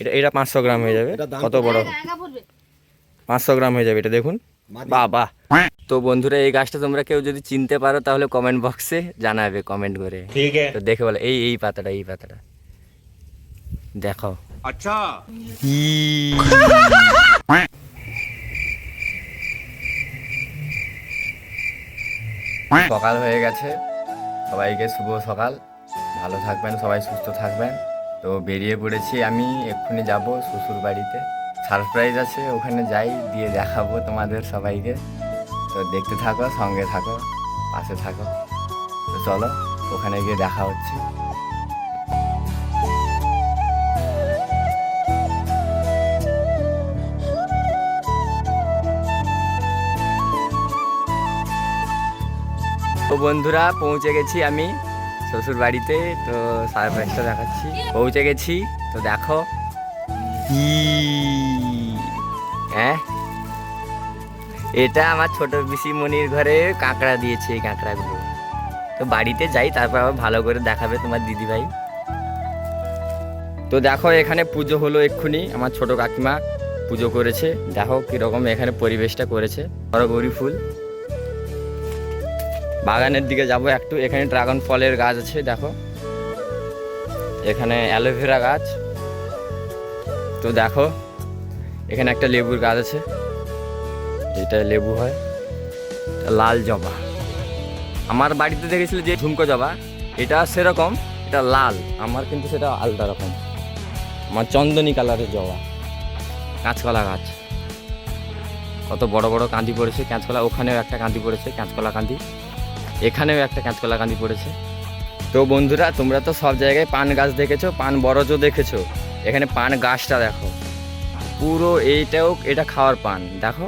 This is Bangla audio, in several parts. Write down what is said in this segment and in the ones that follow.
এটা এটা পাঁচশো গ্রাম হয়ে যাবে। কত বড়? পাঁচশো গ্রাম হয়ে যাবে এটা দেখুন। বাবা। তো বন্ধুরা এই গাছটা তোমরা কেউ যদি চিনতে পারো তাহলে কমেন্ট বক্সে জানাবে কমেন্ট করে। ঠিক আছে। তো দেখে বলো এই এই পাতাটা এই পাতাটা। দেখো। আচ্ছা। সকাল হয়ে গেছে। সবাইকে শুভ সকাল। ভালো থাকবেন সবাই সুস্থ থাকবেন। তো বেরিয়ে পড়েছি আমি, এক্ষুনি যাব শ্বশুর বাড়িতে। সারপ্রাইজ আছে, ওখানে যাই, দিয়ে দেখাবো তোমাদের সবাইকে। তো দেখতে থাকো, সঙ্গে থাকো, পাশে থাকো। তো চলো, ওখানে গিয়ে দেখা হচ্ছে। তো বন্ধুরা, পৌঁছে গেছি আমি। শ্বশুর বাড়িতে, তো সারপ্রাইজটা দেখাচ্ছি। পৌঁছে গেছি, তো দেখো। হ্যাঁ? এটা আমার ছোট পিসিমণির ঘরে কাঁকড়া দিয়েছে এই কাঁকড়াগুলো। তো বাড়িতে যাই, তারপর আবার ভালো করে দেখাবে তোমার দিদিভাই। তো দেখো, এখানে পুজো হলো এক্ষুনি। আমার ছোট কাকিমা পুজো করেছে। দেখো কীরকম এখানে পরিবেশটা করেছে। বড় গৌরী ফুল। বাগানের দিকে যাব। একটু এখানে ড্রাগন ফলের গাছ আছে, দেখো। এখানে অ্যালোভেরা গাছ। তো দেখো, এখানে একটা লেবুর গাছ আছে। এটা লেবু হয়। লাল জবা। আমার বাড়িতে দেখেছিল যে ঝুমকো জবা? এটা সেরকম, এটা লাল। আমার কিন্তু সেটা আলাদা রকম। আমার চন্দনী কালারের জবা। কাঁচকলা গাছ। কত বড় বড় কাঁদি পড়েছে, কাঁচকলা। ওখানেও একটা কাঁদি পড়েছে, কাঁচকলা কাঁদি। এখানেও একটা কাঁচকলা কাঁদি পড়েছে। তো বন্ধুরা, তোমরা তো সব জায়গায় পান গাছ দেখেছ, পান বরজও দেখেছ। এখানে পান গাছটা দেখো। পুরো এইটাও এটা খাওয়ার পান। দেখো,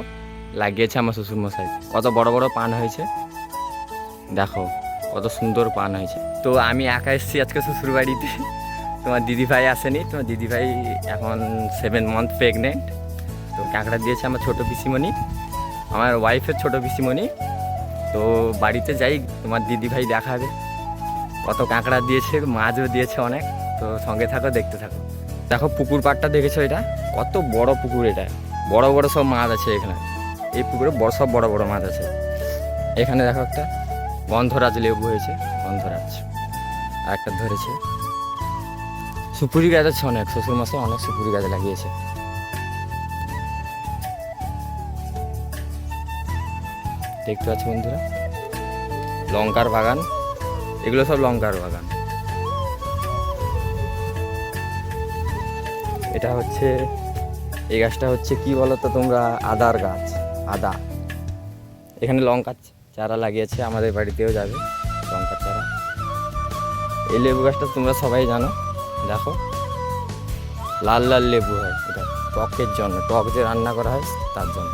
লাগিয়েছে আমার শ্বশুর মশাই কত বড় বড় পান হয়েছে। দেখো, কত সুন্দর পান হয়েছে। তো আমি একা এসেছি আজকে শ্বশুর বাড়িতে তোমার দিদিভাই আসেনি। তোমার দিদিভাই এখন সেভেন মান্থ প্রেগনেন্ট তো কাঁকড়া দিয়েছে আমার ছোটো পিসিমণি। আমার ওয়াইফের ছোটো পিসিমণি। তো বাড়িতে যাই, তোমার দিদিভাই দেখাবে। কত কাঁকড়া দিয়েছে, মাছও দিয়েছে অনেক, তো সঙ্গে থাকো, দেখতে থাকো। দেখো, পুকুর পাড়টা দেখেছ এটা? কত বড় পুকুর এটা। বড় বড় সব মাছ আছে এখানে। এই পুকুরে বড় সব বড় বড় মাছ আছে। এখানে দেখো একটা গন্ধরাজ লেবু হয়েছে, গন্ধরাজ। আর একটা ধরেছে। সুপুরি গাছ আছে অনেক শ্বশুর মাসে অনেক সুপুরি গাছ লাগিয়েছে। দেখতে পাচ্ছি বন্ধুরা? লঙ্কার বাগান। এগুলো সব লঙ্কার বাগান। এটা হচ্ছে, এই গাছটা হচ্ছে কি বলো তো তোমরা? আদার গাছ, আদা। এখানে লঙ্কার চারা লাগিয়েছে, আমাদের বাড়িতেও যাবে লঙ্কার চারা। এই লেবু গাছটা তোমরা সবাই জানো, দেখো। লাল লাল লেবু হয়, এটা টকের জন্য, টক যে রান্না করা হয়, তার জন্য।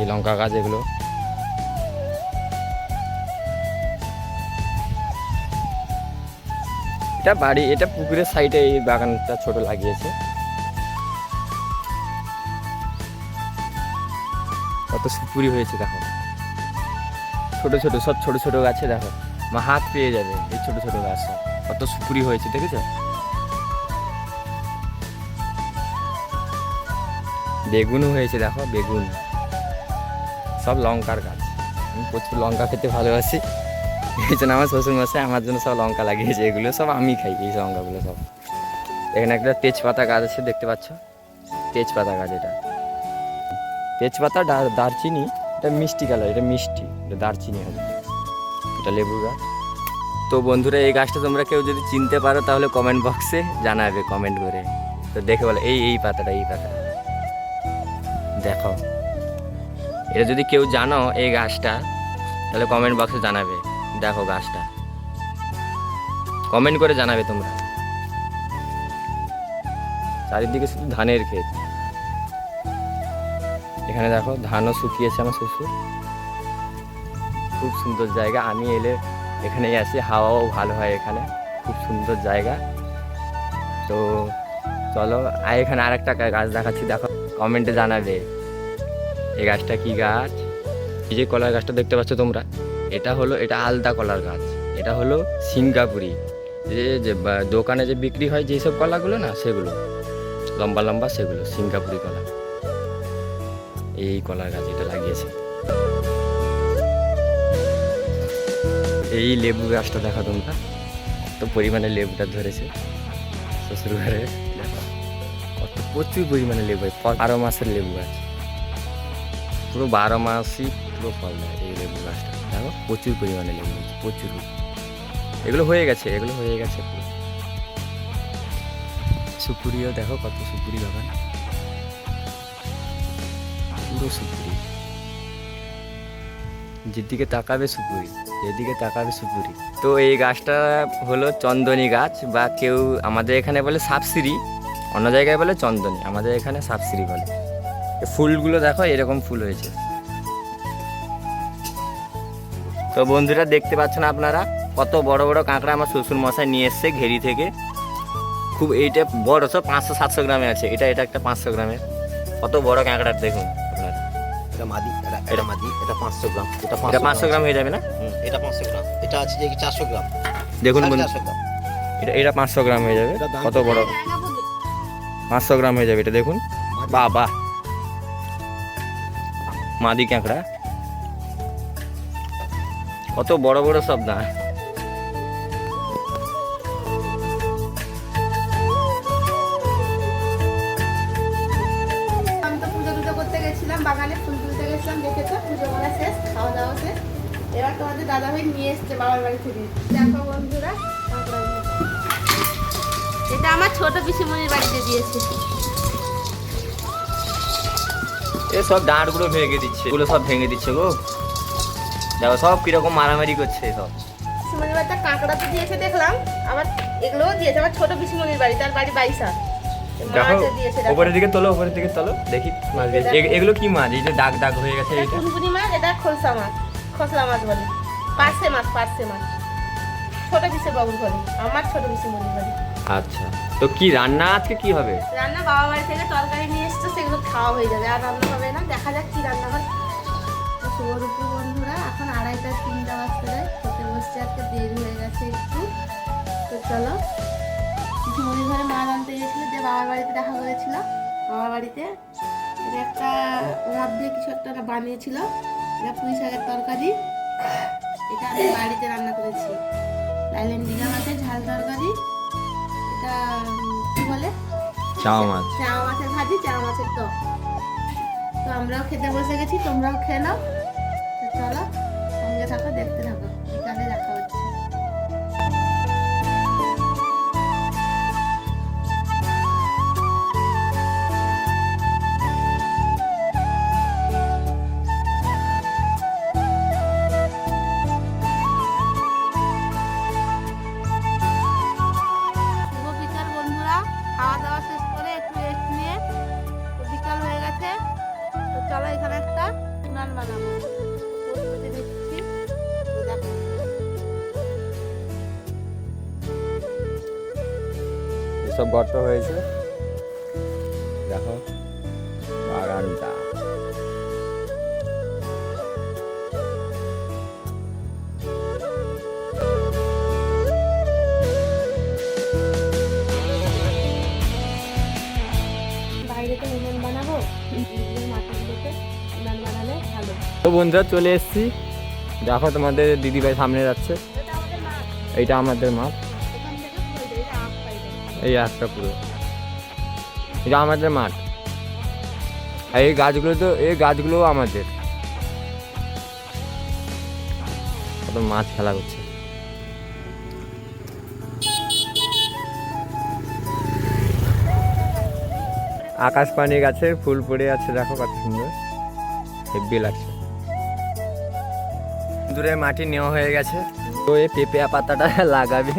এই লঙ্কা গাছ এগুলো। এটা বাড়ি, এটা পুকুরের সাইডে এই বাগানটা ছোট লাগিয়েছে। কত সুপুরি হয়েছে দেখো। ছোট ছোট, সব ছোট ছোট গাছে দেখো। মা হাত পেয়ে যাবে এই ছোট ছোট গাছ। কত সুপুরি হয়েছে, দেখেছ? বেগুনও হয়েছে দেখো, বেগুন। সব লঙ্কার গাছ। আমি প্রচুর লঙ্কা খেতে ভালোবাসি। এই জন্য আমার শ্বশুর মশাই আমার জন্য সব লঙ্কা লাগিয়েছে। এগুলো সব আমি খাই, এই লঙ্কাগুলো সব। এখানে একটা তেজপাতা গাছ আছে, দেখতে পাচ্ছ? তেজপাতা গাছ এটা। তেজপাতা দারচিনি, এটা মিষ্টি কালার এটা মিষ্টি, এটা দারচিনি হবে। এটা লেবু গাছ। তো বন্ধুরা, এই গাছটা তোমরা কেউ যদি চিনতে পারো, তাহলে কমেন্ট বক্সে জানাবে কমেন্ট করে। তো দেখে বলো, এই এই পাতাটা এই পাতাটা। দেখো। এটা যদি কেউ জানো এই গাছটা, তাহলে কমেন্ট বক্সে জানাবে। দেখো গাছটা। কমেন্ট করে জানাবে তোমরা। চারিদিকে শুধু ধানের ক্ষেত। এখানে দেখো ধানও শুকিয়েছে আমার শ্বশুর। খুব সুন্দর জায়গা। আমি এলে এখানেই আসি হাওয়াও ভালো হয় এখানে। খুব সুন্দর জায়গা। তো চলো, আর এখানে আরেকটা গাছ দেখাচ্ছি। দেখো কমেন্টে জানাবে। এই গাছটা কি গাছ? এই যে কলার গাছটা দেখতে পাচ্ছ তোমরা, এটা হলো, এটা আলদা কলার গাছ। এটা হলো সিঙ্গাপুরি। যে যে দোকানে যে বিক্রি হয় যেসব কলাগুলো না, সেগুলো। লম্বা লম্বা সেগুলো, সিঙ্গাপুরি কলা। এই কলার গাছ এটা লাগিয়েছে। এই লেবু গাছটা দেখা তোমরা, কত পরিমাণে লেবুটা ধরেছে। শ্বশুর ঘরে কত প্রচুর পরিমাণে লেবু হয় বারো মাসের লেবু গাছ। পুরো বারো মাসই পুরো ফল দেয় এই লেবু গাছটা। দেখো, প্রচুর পরিমাণে লেবু প্রচুর এগুলো হয়ে গেছে, এগুলো হয়ে গেছে পুরো। সুপুরিও দেখো কত সুপুরি বাগান। পুরো সুপুরি। যেদিকে তাকাবে সুপুরি, যেদিকে তাকাবে সুপুরি। তো এই গাছটা হলো চন্দনী গাছ বা কেউ আমাদের এখানে বলে সাপসিরি, অন্য জায়গায় বলে চন্দনী, আমাদের এখানে সাপসিরি বলে। ফুলগুলো দেখো এরকম ফুল হয়েছে। তো বন্ধুরা দেখতে পাচ্ছেন আপনারা কত বড় বড় কাঁকড়া আমার শ্বশুর মশাই নিয়ে এসছে ঘেরি থেকে। খুব এইটা বড় সব পাঁচশো সাতশো গ্রামে আছে। এটা এটা একটা পাঁচশো গ্রামের। কত বড় কাঁকড়ার দেখুন আপনারা। এটা মাদি এটা এটা মাদি এটা পাঁচশো গ্রাম। এটা এটা পাঁচশো গ্রাম হয়ে যাবে না? এটা পাঁচশো গ্রাম। এটা আছে যে চারশো গ্রাম? দেখুন এটা এটা পাঁচশো গ্রাম হয়ে যাবে। কত? বড়? পাঁচশো গ্রাম হয়ে যাবে এটা দেখুন। বাহ বাহ। মাদি কাঁকড়া। কত বড় বড় সব না। আমি তো পুজো টুজো করতে গেছিলাম বাগানে ফুল তুলতে গেছিলাম দেখেছ? পুজো করা শেষ খাওয়া দাওয়া শেষ। এবার তোমাদের দাদা ভাই নিয়ে এসছে বাবার বাড়ি থেকে। দেখো বন্ধুরা এটা আমার ছোট পিসিমণির বাড়িতে দিয়েছে। এ সব ডাঁটগুলো ভেঙে দিচ্ছে এগুলো সব ভেঙে দিচ্ছে গো। দেখো সব কীরকম মারামারি করছে সব বাড়িতে কাঁকড়া তো দিয়েছে দেখলাম আবার এগুলোও দিয়েছে আমার ছোট পিসিমণির বাড়ি তার বাড়ি বাইসা দেখো উপরের দিকে তোলো উপরের দিকে তোলো দেখি মাছ এ- এগুলো কি মাছ? এই যে দাগ দাগ হয়ে গেছে এটা কুনকুনি মাছ এটা খোলসা মাছ খসলা মাছ বলে। পার্সে মাছ পার্সে মাছ। ছোট পিসে বাবুর বাড়ি আমার ছোট পিসিমণির বাড়ি। আচ্ছা। তো কি রান্না আজকে কি হবে? রান্না বাবা বাড়ি থেকে তরকারি নিয়ে এসছে, সেগুলো খাওয়া হয়ে যাবে। আর রান্না হবে না, দেখা যাক কি রান্না হয়। তো শুভদুপুর বন্ধুরা, এখন আড়াইটা, তিনটা বাজতে খেতে বসছে, আজকে দেরি হয়ে গেছে একটু। তো চলো মুড়ি ঘরে মাছ আনতে গেছিল যে বাবার বাড়িতে দেখা করেছিল। বাবার বাড়িতে একটা রাত দিয়ে কিছু একটা বানিয়েছিল। এটা পুঁই শাকের তরকারি। এটা আমি বাড়িতে রান্না করেছি। লাইলেন ডিগা মাছের ঝাল তরকারি। কি বলে? চাওয়া মাছ। চাওয়া মাছের ভাজি চাওয়া মাছের টক তো আমরাও খেতে বসে গেছি তোমরাও খেয়ে নাও। তো চলো সঙ্গে থাকো দেখতে থাকো। গর্ত হয়েছে। দেখো বাগানটা। তো বন্ধুরা চলে এসেছি। দেখো তোমাদের দিদিভাই সামনে যাচ্ছে। এইটা আমাদের মাঠ এই একটা পুরো। এটা আমাদের মাঠ। আর এই গাছগুলো তো এই গাছগুলো আমাদের। কত মাছ খেলা করছে আকাশ পানি গাছে, ফুল পড়ে আছে, দেখো কত সুন্দর। হেব্বি লাগছে। দূরে মাটি নেওয়া হয়ে গেছে। তো এই পেঁপে পাতাটা লাগাবে।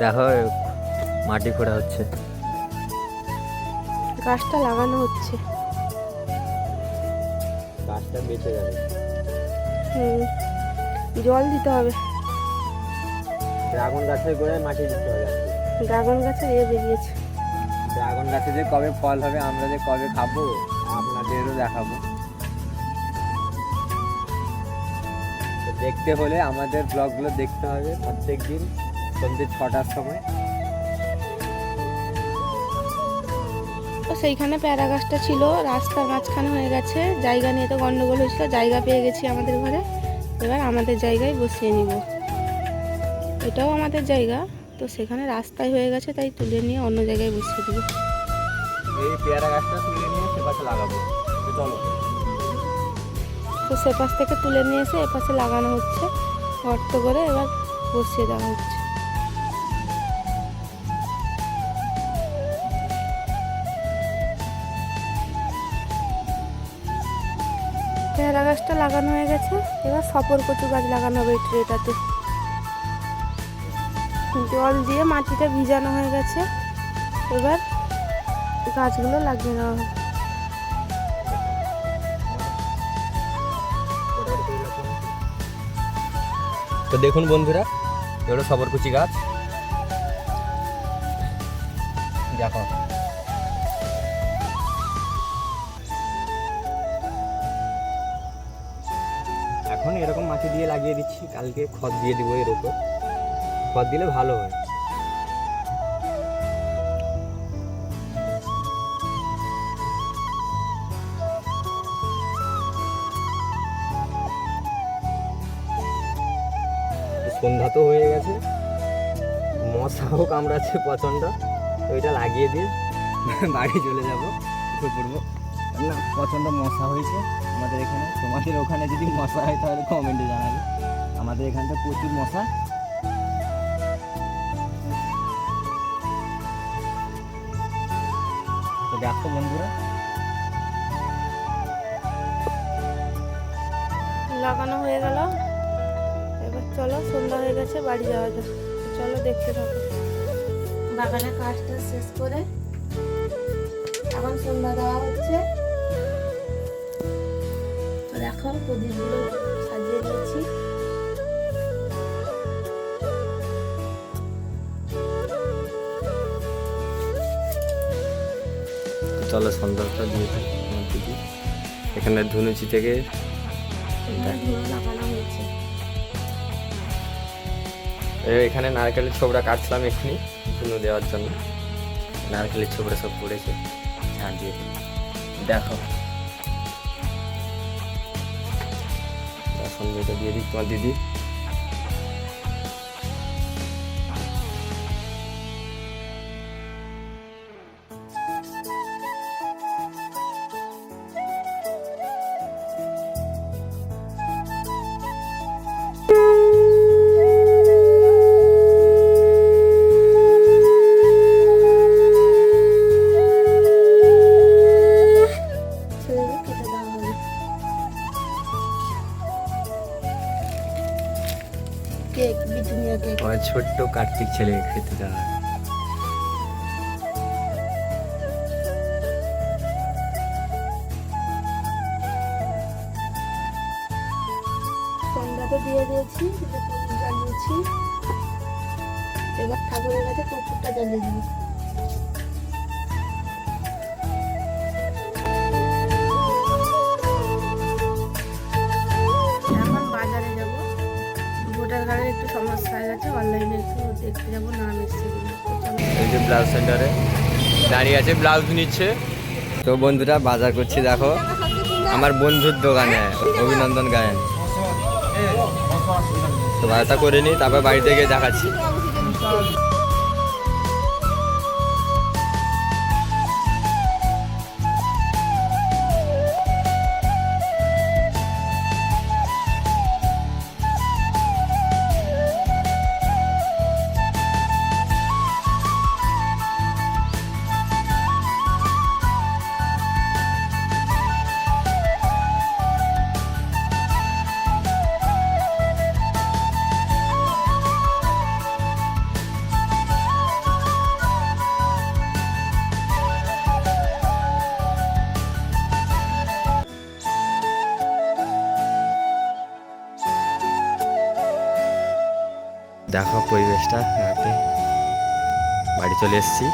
দেখো মাটি খোঁড়া হচ্ছে। গাছটা লাগানো হচ্ছে। গাছটা বেঁচে যাবে। হুম জল দিতে হবে। ড্রাগন গাছের গোড়ায় মাটি দিতে হবে ড্রাগন গাছে এ বেরিয়েছে। ড্রাগন গাছে যে কবে ফল হবে আমরা যে কবে খাব আপনাদেরও দেখাবো। তো দেখতে হলে আমাদের ব্লগগুলো দেখতে হবে প্রত্যেক দিন সন্ধ্যে ছটার সময়। সেইখানে প্যারা গাছটা ছিল রাস্তার মাঝখানে হয়ে গেছে। জায়গা নিয়ে তো গন্ডগোল হয়েছিল জায়গা পেয়ে গেছি আমাদের ঘরে। এবার আমাদের জায়গায় বসিয়ে নিব। এটাও আমাদের জায়গা তো সেখানে রাস্তায় হয়ে গেছে তাই তুলে নিয়ে অন্য জায়গায় বসিয়ে দেবো। এই পেয়ারা গাছটা তুলে নিয়ে সে পাশে লাগাবো। তো চলো। তো সে পাশ থেকে তুলে নিয়ে এসে এ পাশে লাগানো হচ্ছে। গর্ত করে এবার বসিয়ে দেওয়া হচ্ছে। পেয়ারা গাছটা লাগানো হয়ে গেছে। এবার সপর কচু গাছ লাগানো হবে এই ট্রেটাতে। জল দিয়ে মাটিটা ভিজানো হয়ে গেছে। এবার গাছগুলো লাগিয়ে নেওয়া হবে। তো দেখুন বন্ধুরা এগুলো সবরকুচি গাছ। এখন এরকম মাটি দিয়ে লাগিয়ে দিচ্ছি, কালকে খত দিয়ে দিব এর উপর খত দিলে ভালো হয়। সন্ধ্যা তো হয়ে গেছে। মশাও কামড়াচ্ছে প্রচণ্ড। তো এটা লাগিয়ে দিয়ে বাড়ি চলে যাব। উঠে পড়ব। না, প্রচণ্ড মশা হয়েছে। আমাদের এখানে। তোমাদের ওখানে যদি মশা হয় তাহলে কমেন্টে জানাবে। আমাদের এখানটা প্রচুর মশা। তো দেখো বন্ধুরা। লাগানো হয়ে গেল। এবার চলো সন্ধ্যা হয়ে গেছে বাড়ি যাওয়া যাক। চলো দেখতে থাকো। বাগানের কাজটা শেষ করে এখন সন্ধ্যা দেওয়া হচ্ছে। প্রদীপগুলো সাজিয়ে দিয়েছি চলো সন্ধ্যাটা দিয়ে আমার দিদি এখানে ধুনুচি থেকে এখানে এখানে নারকেলের ছোবড়া কাটছিলাম এক্ষুনি ধুনু দেওয়ার জন্য। নারকেলের ছোবড়া সব পড়েছে ঝাড় দিয়ে। দেখো। সন্ধ্যাটা দিয়ে দিই তোমার দিদি। কেক বিটুনিয়া কেক আমার ছোট্ট কার্তিক ছেলে খেতে দেওয়া সন্ধ্যাতে দিয়ে দিয়েছি জ্বালিয়েছি। এবার ঠাকুরের কাছে কপুরটা জ্বালিয়ে দিব। ভোটার কার্ডের একটু সমস্যা হয়ে গেছে অনলাইনে একটু দেখতে যাব নাম এসছে। এই যে ব্লাউজ সেন্টারে দাঁড়িয়ে আছে ব্লাউজ নিচ্ছে। তো বন্ধুরা, বাজার করছি, দেখো। আমার বন্ধুর দোকানে অভিনন্দন গায়েন। তো বাজারটা করে নিই, তারপর বাড়িতে গিয়ে দেখাচ্ছি। দেখো পরিবেশটা, রাতে বাড়ি চলে এসেছি।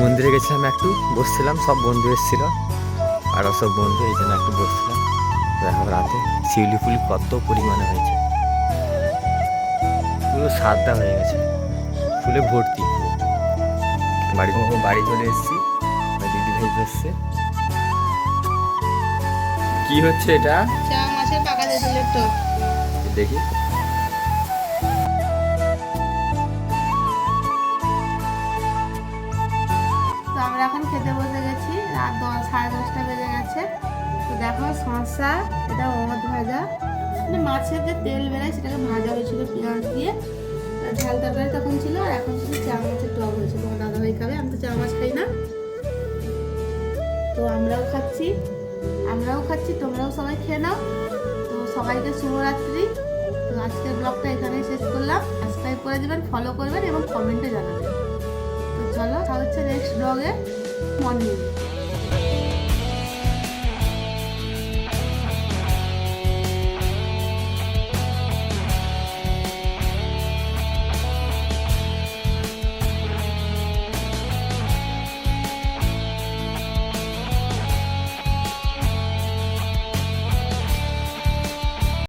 মন্দিরে গেছিলাম একটু, বসছিলাম, সব বন্ধু এসেছিল। আরও সব বন্ধু, এই জন্য একটু বসছিলাম। দেখো রাতে শিউলি ফুলি কত পরিমাণে হয়েছে। পুরো সাদা হয়ে গেছে। ফুলে ভর্তি। বাড়ি বাড়ি চলে এসেছি। দিদি ভাই এসছে কি হচ্ছে এটা? মাছের পাকা দেখি। তো আমরা এখন খেতে বসে গেছি, রাত দশ, সাড়ে দশটা বেজে গেছে। তো দেখো শসা, এটা মদ ভাজা। মানে মাছের যে তেল বেরোয়, সেটাকে ভাজা হয়েছিল পেঁয়াজ দিয়ে। ঝাল তরকারি তখন ছিল, আর এখন শুধু চা মাছের টক হয়েছে তোমার দাদাভাই খাবে, আমি তো চা মাছ খাই না। তো আমরাও খাচ্ছি। আমরাও খাচ্ছি, তোমরাও সবাই খেয়ে নাও। তো সবাইকে শুভরাত্রি। তো আজকের ব্লগটা এখানেই শেষ করলাম। সাবস্ক্রাইব করে দেবেন ফলো করবেন এবং কমেন্টে জানাবেন। তো চলো হচ্ছে নেক্সট ব্লগে মর্নিং।